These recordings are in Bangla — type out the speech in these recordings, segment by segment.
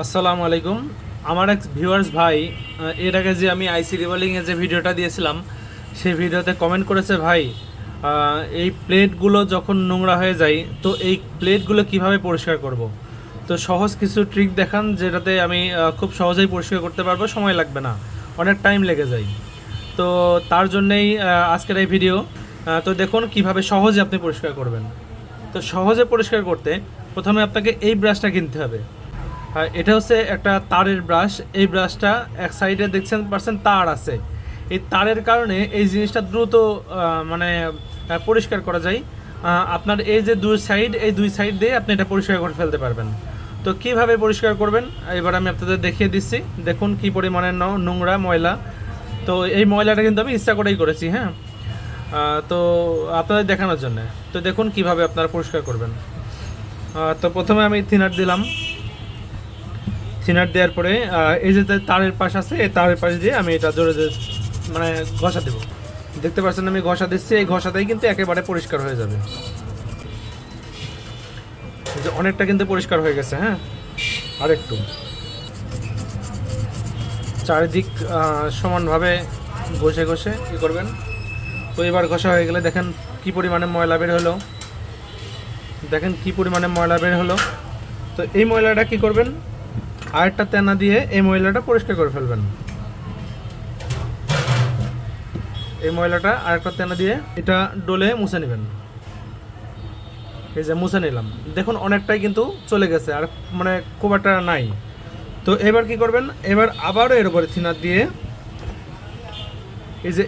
আসসালামু আলাইকুম। আমার এক ভিউয়ার্স ভাই এর আগে যে আমি আইসি রিভলিংয়ে যে ভিডিওটা দিয়েছিলাম, সেই ভিডিওতে কমেন্ট করেছে, ভাই এই প্লেটগুলো যখন নোংরা হয়ে যায়, তো এই প্লেটগুলো কীভাবে পরিষ্কার করব? তো সহজ কিছু ট্রিক দেখান, যেটাতে আমি খুব সহজেই পরিষ্কার করতে পারব, সময় লাগবে না, অনেক টাইম লেগে যায়। তো তার জন্যেই আজকের এই ভিডিও তো দেখুন কীভাবে সহজে আপনি পরিষ্কার করবেন। তো সহজে পরিষ্কার করতে প্রথমে আপনাকে এই ব্রাশটা কিনতে হবে। এটা হচ্ছে একটা তারের ব্রাশ। এই ব্রাশটা এক সাইডে দেখছেন পারছেন তার আছে। এই তারের কারণে এই জিনিসটা দ্রুত মানে পরিষ্কার করা যায়। আপনার এই যে দুই সাইড, এই দুই সাইড দিয়ে আপনি এটা পরিষ্কার করে ফেলতে পারবেন। তো কীভাবে পরিষ্কার করবেন? এবার আমি আপনাদের দেখিয়ে দিচ্ছি। দেখুন কি পরিমাণে নোংরা ময়লা। তো এই ময়লাটা কিন্তু আমি ইচ্ছা করেই করেছি হ্যাঁ? তো আপনাদের দেখানোর জন্য। তো দেখুন কীভাবে আপনারা পরিষ্কার করবেন। তো প্রথমে আমি থিনার দিলাম। থিনার দেওয়ার পরে এই যে তারের পাশ আছে, এই তারের পাশ দিয়ে আমি এটা জোরে মানে ঘষা দেবো। দেখতে পাচ্ছেন আমি ঘষা দিচ্ছি, এই ঘষাতেই কিন্তু একেবারে পরিষ্কার হয়ে যাবে। যে অনেকটা কিন্তু পরিষ্কার হয়ে গেছে হ্যাঁ? আর একটু চারিদিক সমানভাবে ঘষে ঘষে কী করবেন? তো এবার ঘষা হয়ে গেলে দেখেন কি পরিমাণে ময়লা বের হলো। দেখেন কি পরিমাণে ময়লা বের হলো। তো এই ময়লাটা কি করবেন? আরেকটা তেনা দিয়ে এই ময়লাটা পরিষ্কার করে ফেলবেন। এই ময়লাটা আরেকটা তেনা দিয়ে এটা ডলে মুছে নেবেন। এই যে মুছে নিলাম। দেখুন, অনেকটাই কিন্তু চলে গেছে আর মানে খুব একটা নাই। তো এবার কি করবেন? এবার আবারও এর উপরে থিনার দিয়ে এই যে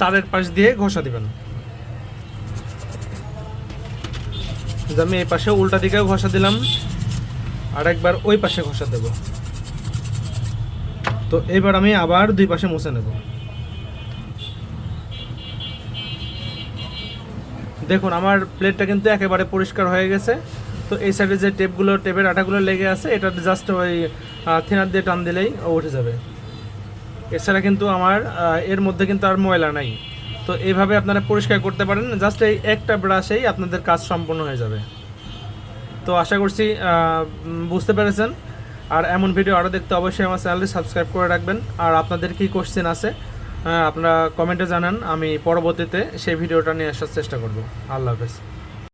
তারের পাশ দিয়ে ঘষা দিবেন। আমি এই পাশে উল্টা দিকেও ঘষা দিলাম। আর একবার ওই পাশে ঘষা দেব। তো এবার আমি আবার দুই পাশে মুছে নেব। দেখুন, আমার প্লেটটা কিন্তু একেবারে পরিষ্কার হয়ে গেছে। তো এই সাইডে যে টেপগুলো টেপের আটাগুলো লেগে আছে, এটা জাস্ট ওই থিনার দিয়ে টান দিলেই উঠে যাবে। এছাড়া কিন্তু আমার এর মধ্যে কিন্তু আর ময়লা নাই। তো এইভাবে আপনারা পরিষ্কার করতে পারেন জাস্ট এই একটা ব্রাশেই আপনাদের কাজ সম্পূর্ণ হয়ে যাবে। তো আশা করছি বুঝতে পেরেছেন। আর এমন ভিডিও আরও দেখতে অবশ্যই আমার চ্যানেলটি সাবস্ক্রাইব করে রাখবেন। আর আপনাদের কি কোশ্চেন আছে আপনারা কমেন্টে জানান, আমি পরবর্তীতে সেই ভিডিওটা নিয়ে আসার চেষ্টা করব। আল্লাহ হাফেজ।